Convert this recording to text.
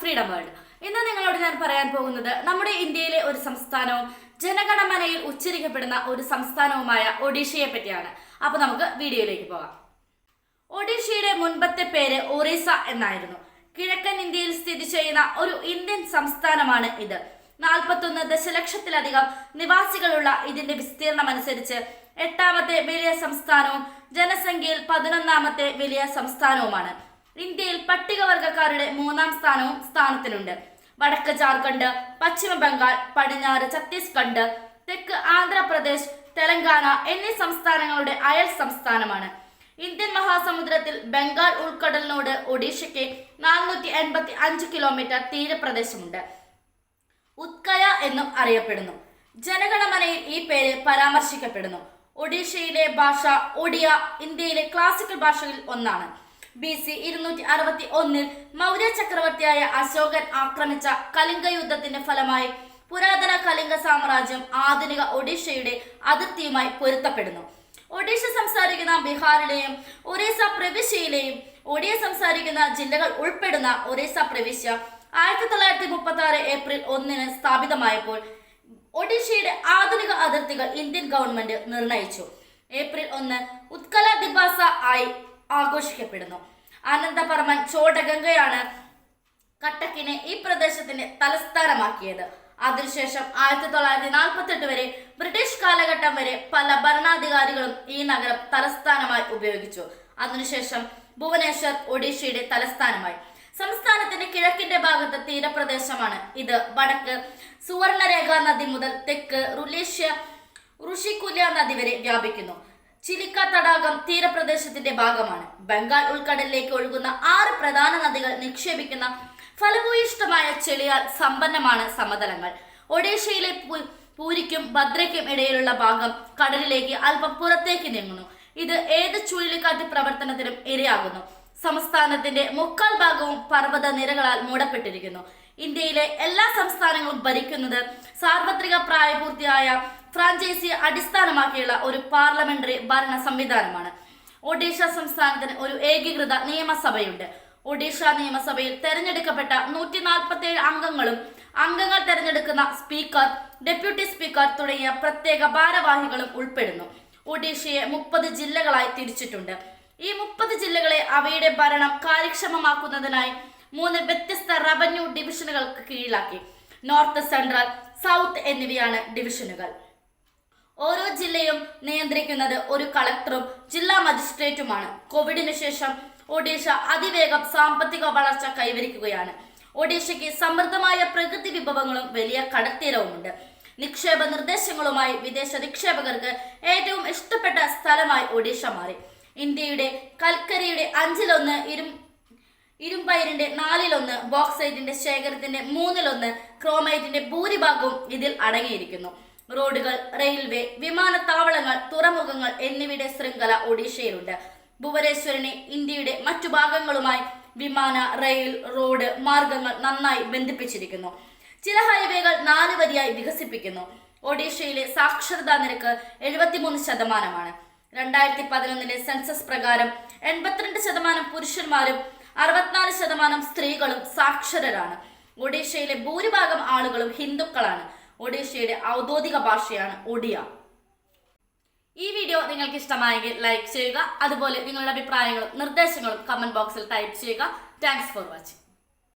Freedom world ഇന്ന് നിങ്ങളോട് ഞാൻ പറയാൻ പോകുന്നത് നമ്മുടെ ഇന്ത്യയിലെ ഒരു സംസ്ഥാനവും ജനഗണമനയിൽ ഉച്ചരിക്കപ്പെടുന്ന ഒരു സംസ്ഥാനവുമായ ഒഡീഷയെ പറ്റിയാണ്. അപ്പൊ നമുക്ക് വീഡിയോയിലേക്ക് പോകാം. ഒഡീഷയുടെ മുൻപത്തെ പേര് ഒറീസ എന്നായിരുന്നു. കിഴക്കൻ ഇന്ത്യയിൽ സ്ഥിതി ചെയ്യുന്ന ഒരു ഇന്ത്യൻ സംസ്ഥാനമാണ് ഇത്. നാൽപ്പത്തൊന്ന് ദശലക്ഷത്തിലധികം നിവാസികളുള്ള ഇതിന്റെ വിസ്തീർണം അനുസരിച്ച് എട്ടാമത്തെ വലിയ സംസ്ഥാനവും ജനസംഖ്യയിൽ പതിനൊന്നാമത്തെ വലിയ സംസ്ഥാനവുമാണ്. ഇന്ത്യയിൽ പട്ടികവർഗക്കാരുടെ മൂന്നാം സ്ഥാനവും സ്ഥാനത്തിനുണ്ട് വടക്ക് ജാർഖണ്ഡ് പശ്ചിമ ബംഗാൾ പടിഞ്ഞാറ് ഛത്തീസ്ഗഡ് തെക്ക് ആന്ധ്രാപ്രദേശ് തെലങ്കാന എന്നീ സംസ്ഥാനങ്ങളുടെ അയൽ സംസ്ഥാനമാണ്. ഇന്ത്യൻ മഹാസമുദ്രത്തിൽ ബംഗാൾ ഉൾക്കടലിനോട് ഒഡീഷയ്ക്ക് നാനൂറ്റി എൺപത്തി അഞ്ച് കിലോമീറ്റർ തീരപ്രദേശമുണ്ട്. ഉത്കയ എന്നും അറിയപ്പെടുന്നു. ജനഗണമനയിൽ ഈ പേര് പരാമർശിക്കപ്പെടുന്നു. ഒഡീഷയിലെ ഭാഷ ഒഡിയ ഇന്ത്യയിലെ ക്ലാസിക്കൽ ഭാഷകളിൽ ഒന്നാണ്. ബി സി ഇരുന്നൂറ്റി അറുപത്തി ഒന്നിൽ മൗര്യ ചക്രവർത്തിയായ അശോകൻ ആക്രമിച്ച കലിംഗ യുദ്ധത്തിന്റെ ഫലമായി പുരാതന കലിംഗ സാമ്രാജ്യം ആധുനിക ഒഡീഷയുടെ അതിർത്തിയുമായി പൊരുത്തപ്പെടുന്നു. ഒഡീഷ സംസാരിക്കുന്ന ബീഹാറിലെയും ഒറീസ പ്രവിശ്യയിലെയും ഒഡിയ സംസാരിക്കുന്ന ജില്ലകൾ ഉൾപ്പെടുന്ന ഒറീസ പ്രവിശ്യ ആയിരത്തി തൊള്ളായിരത്തി മുപ്പത്തി ആറ് ഏപ്രിൽ ഒന്നിന് സ്ഥാപിതമായപ്പോൾ ഒഡീഷയുടെ ആധുനിക അതിർത്തികൾ ഇന്ത്യൻ ഗവൺമെന്റ് നിർണയിച്ചു. ഏപ്രിൽ ഒന്ന് ഉത്കല ദിബാസ ആയി ആഘോഷിക്കപ്പെടുന്നു. ആനന്ദപർമൻ ചോടഗംഗയാണ് കട്ടക്കിനെ ഈ പ്രദേശത്തിന്റെ തലസ്ഥാനമാക്കിയത്. അതിനുശേഷം ആയിരത്തി തൊള്ളായിരത്തി നാൽപ്പത്തി എട്ട് വരെ ബ്രിട്ടീഷ് കാലഘട്ടം വരെ പല ഭരണാധികാരികളും ഈ നഗരം തലസ്ഥാനമായി ഉപയോഗിച്ചു. അതിനുശേഷം ഭുവനേശ്വർ ഒഡീഷയുടെ തലസ്ഥാനമായി. സംസ്ഥാനത്തിന്റെ കിഴക്കിന്റെ ഭാഗത്ത് തീരപ്രദേശമാണ് ഇത്. വടക്ക് സുവർണരേഖ നദി മുതൽ തെക്ക് റുലേഷ്യ ഋഷികുല്യ നദി വരെ വ്യാപിക്കുന്നു. ചിലിക്ക തടാകം തീരപ്രദേശത്തിന്റെ ഭാഗമാണ്. ബംഗാൾ ഉൾക്കടലിലേക്ക് ഒഴുകുന്ന ആറ് പ്രധാന നദികൾ നിക്ഷേപിക്കുന്ന ഫലഭൂയിഷ്ടമായ ചെളിയാൽ സമ്പന്നമാണ് സമതലങ്ങൾ. ഒഡീഷയിലെ പൂരിക്കും ഭദ്രയ്ക്കും ഇടയിലുള്ള ഭാഗം കടലിലേക്ക് അല്പം പുറത്തേക്ക് നീങ്ങുന്നു. ഇത് ഏത് ചുഴലിക്കാറ്റ് പ്രവർത്തനത്തിനും ഇരയാകുന്നു. സംസ്ഥാനത്തിന്റെ മുക്കാൽ ഭാഗവും പർവത നിരകളാൽ മൂടപ്പെട്ടിരിക്കുന്നു. ഇന്ത്യയിലെ എല്ലാ സംസ്ഥാനങ്ങളും ഭരിക്കുന്നത് സാർവത്രിക പ്രായപൂർത്തിയായ ഫ്രാഞ്ചൈസിയെ അടിസ്ഥാനമാക്കിയുള്ള ഒരു പാർലമെന്ററി ഭരണ സംവിധാനമാണ്. ഒഡീഷ സംസ്ഥാനത്തിന് ഒരു ഏകീകൃത നിയമസഭയുണ്ട്. ഒഡീഷ നിയമസഭയിൽ തെരഞ്ഞെടുക്കപ്പെട്ട നൂറ്റി നാൽപ്പത്തി ഏഴ് അംഗങ്ങളും അംഗങ്ങൾ തെരഞ്ഞെടുക്കുന്ന സ്പീക്കർ ഡെപ്യൂട്ടി സ്പീക്കർ തുടങ്ങിയ പ്രത്യേക ഭാരവാഹികളും ഉൾപ്പെടുന്നു. ഒഡീഷയെ മുപ്പത് ജില്ലകളായി തിരിച്ചിട്ടുണ്ട്. ഈ മുപ്പത് ജില്ലകളെ അവയുടെ ഭരണം കാര്യക്ഷമമാക്കുന്നതിനായി മൂന്ന് വ്യത്യസ്ത റവന്യൂ ഡിവിഷനുകൾക്ക് കീഴിലാക്കി. നോർത്ത് സെൻട്രൽ സൗത്ത് എന്നിവയാണ് ഡിവിഷനുകൾ ഓരോ ജില്ലയും നിയന്ത്രിക്കുന്നത് ഒരു കളക്ടറും ജില്ലാ മജിസ്ട്രേറ്റുമാണ് കോവിഡിന് ശേഷം ഒഡീഷ അതിവേഗം സാമ്പത്തിക വളർച്ച കൈവരിക്കുകയാണ്. ഒഡീഷയ്ക്ക് സമൃദ്ധമായ പ്രകൃതി വിഭവങ്ങളും വലിയ കടത്തീരവുമുണ്ട്. നിക്ഷേപ നിർദ്ദേശങ്ങളുമായി വിദേശ നിക്ഷേപകർക്ക് ഏറ്റവും ഇഷ്ടപ്പെട്ട സ്ഥലമായി ഒഡീഷ മാറി. ഇന്ത്യയുടെ കൽക്കരയുടെ അഞ്ചിലൊന്ന് ഇരും ഇരുമ്പയിരിന്റെ നാലിലൊന്ന് ബോക്സൈറ്റിന്റെ ശേഖരത്തിന്റെ മൂന്നിലൊന്ന് ക്രോമൈറ്റിന്റെ ഭൂരിഭാഗവും ഇതിൽ അടങ്ങിയിരിക്കുന്നു. റോഡുകൾ റെയിൽവേ വിമാനത്താവളങ്ങൾ തുറമുഖങ്ങൾ എന്നിവയുടെ ശൃംഖല ഒഡീഷയിലുണ്ട്. ഭുവനേശ്വരനെ ഇന്ത്യയുടെ മറ്റു ഭാഗങ്ങളുമായി വിമാന റെയിൽ റോഡ് മാർഗങ്ങൾ നന്നായി ബന്ധിപ്പിച്ചിരിക്കുന്നു. ചില ഹൈവേകൾ നാല് വരിയായി വികസിപ്പിക്കുന്നു. ഒഡീഷയിലെ സാക്ഷരതാ നിരക്ക് എഴുപത്തിമൂന്ന് ശതമാനമാണ്. രണ്ടായിരത്തി പതിനൊന്നിലെ സെൻസസ് പ്രകാരം എൺപത്തിരണ്ട് ശതമാനം പുരുഷന്മാരും അറുപത്തിനാല് ശതമാനം സ്ത്രീകളും സാക്ഷരരാണ്. ഒഡീഷയിലെ ഭൂരിഭാഗം ആളുകളും ഹിന്ദുക്കളാണ്. ഒഡീഷയുടെ ഔദ്യോഗിക ഭാഷയാണ് ഒഡിയ. ഈ വീഡിയോ നിങ്ങൾക്ക് ഇഷ്ടമായെങ്കിൽ ലൈക്ക് ചെയ്യുക. അതുപോലെ നിങ്ങളുടെ അഭിപ്രായങ്ങളും നിർദ്ദേശങ്ങളും കമന്റ് ബോക്സിൽ ടൈപ്പ് ചെയ്യുക. Thanks for watching